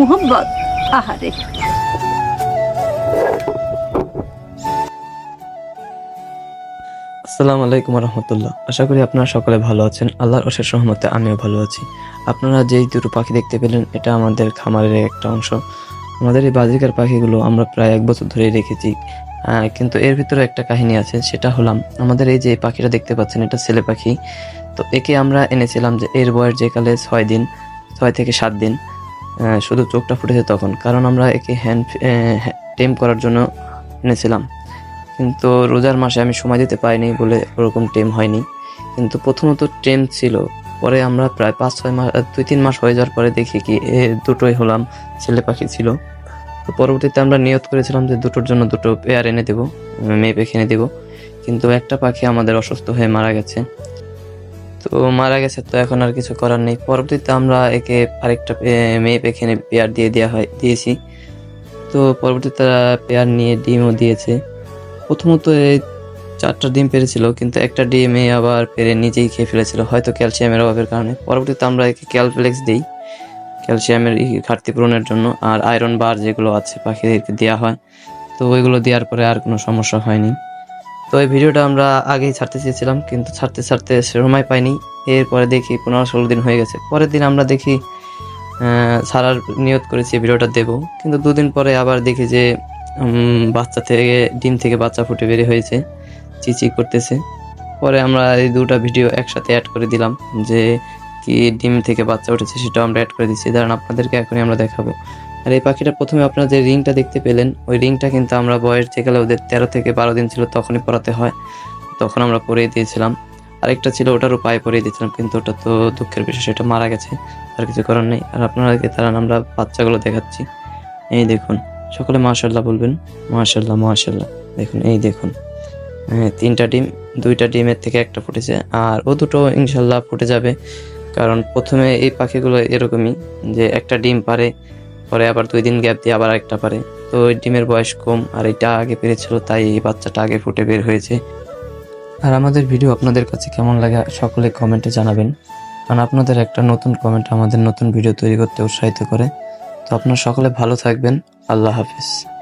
মোহব্বত আহারে। আসসালামু আলাইকুম রহমতুল্লাহ আশা করি আপনারা সকলে ভালো আছেন। আল্লাহর অশেষ রহমতে আমিও ভালো আছি। আপনারা যেই দুটো পাখি দেখতে পেলেন, এটা আমাদের খামারের একটা অংশ। আমাদের এই বাজিকার পাখিগুলো আমরা প্রায় এক বছর ধরেই রেখেছি কিন্তু এর ভিতরে একটা কাহিনী আছে, সেটা হলাম, আমাদের এই যে পাখিটা দেখতে পাচ্ছেন, এটা ছেলে পাখি। তো একে আমরা এনেছিলাম যে এর বয়স যে কালে ছয় দিন, ছয় থেকে সাত দিন। শুধু চোখটা ফুটেছে তখন, কারণ আমরা একে হ্যান্ড টেম করার জন্য এনেছিলাম। কিন্তু রোজার মাসে আমি সময় দিতে পারিনি বলে ওরকম টেম হয়নি। কিন্তু প্রথমত টেম ছিল, পরে আমরা প্রায় পাঁচ, ছয় মাস, দুই, তিন মাস হয়ে যাওয়ার পরে দেখি কি, এ, দুটোই হলাম, ছেলে পাখি ছিল। তো পরবর্তীতে আমরা নিয়ত করেছিলাম যে দুটোর জন্য দুটো পেয়ার এনে দেবো মেয়ে পাখি এনে দেবো কিন্তু একটা পাখি আমাদের অসুস্থ হয়ে মারা গেছে। তো মারা গেছে তো এখন আর কিছু করার নেই। পরবর্তীতে আমরা একে আরেকটা মেয়ে পাখি এনে পেয়ার দিয়ে দেওয়া হয়, দিয়েছি। তো পরবর্তীতে তারা পেয়ার নিয়ে ডিমও দিয়েছে। প্রথমত এই চারটা ডিম পেরেছিল, কিন্তু একটা ডিমে আবার পেরে নিজেই খেয়ে ফেলেছিল, হয়তো ক্যালসিয়ামের অভাবের কারণে। পরবর্তীতে আমরা একে ক্যালফ্লেক্স দিই, ক্যালসিয়ামের ঘাটতি পূরণের জন্য, আর আয়রন বার যেগুলো আছে পাখিদেরকে দেওয়া হয়। তো ওইগুলো দেওয়ার পরে আর কোনো সমস্যা হয়নি। তো এই ভিডিওটা আমরা আগেই ছাড়তে চেয়েছিলাম, কিন্তু ছাড়তে ছাড়তে সময় পাইনি। এরপরে দেখি পনেরো ষোলো দিন হয়ে গেছে। পরের দিন আমরা দেখি ছাড়ার নিয়ত করেছি ভিডিওটা দেব। কিন্তু দুদিন পরে আবার দেখি যে বাচ্চা থেকে, ডিম থেকে বাচ্চা ফুটে বেরিয়ে হয়েছে, চিচি করতেছে। পরে আমরা এই দুটা ভিডিও একসাথে অ্যাড করে দিলাম যে কি ডিম থেকে বাচ্চা উঠেছে সেটাও আমরা অ্যাড করে দিচ্ছি। কারণ আপনাদেরকে এখনই আমরা দেখাবো। আর এই পাখিটা প্রথমে আপনারা যে রিংটা দেখতে পেলেন, ওই রিংটা কিন্তু আমরা বয়স যেকালে ওদের তেরো থেকে বারো দিন ছিল, তখনই পরাতে হয়। তখন আমরা পরিয়ে দিয়েছিলাম। আরেকটা ছিল ওটারও পায়ে পরিয়ে দিয়েছিলাম, কিন্তু ওটা তো দুঃখের বিষয়, সেটা মারা গেছে। আর কিছু করার নেই। আর আপনাদেরকে তারা আমরা বাচ্চাগুলো দেখাচ্ছি। এই দেখুন, সকলে মাশাল্লাহ বলবেন। মাশাল্লাহ মাশাল্লাহ দেখুন, এই দেখুন। হ্যাঁ তিনটা ডিম, দুইটা ডিমের থেকে একটা ফুটেছে। আর ও দুটো ইনশাল্লাহ ফুটে যাবে। কারণ প্রথমে এই পাখিগুলো এরকমই যে একটা ডিম পারে, পরে আবার দুই দিন গ্যাপ দিয়ে আবার একটা পারে। তো ওই ডিমের বয়স কম আর এটা আগে পেরেছিল, তাই এই বাচ্চাটা আগে ফুটে বের হয়েছে। আর আমাদের ভিডিও আপনাদের কাছে কেমন লাগে সকলে কমেন্টে জানাবেন। কারণ আপনাদের একটা নতুন কমেন্ট আমাদের নতুন ভিডিও তৈরি করতে উৎসাহিত করে। তো আপনারা সকলে ভালো থাকবেন। আল্লাহ হাফিজ।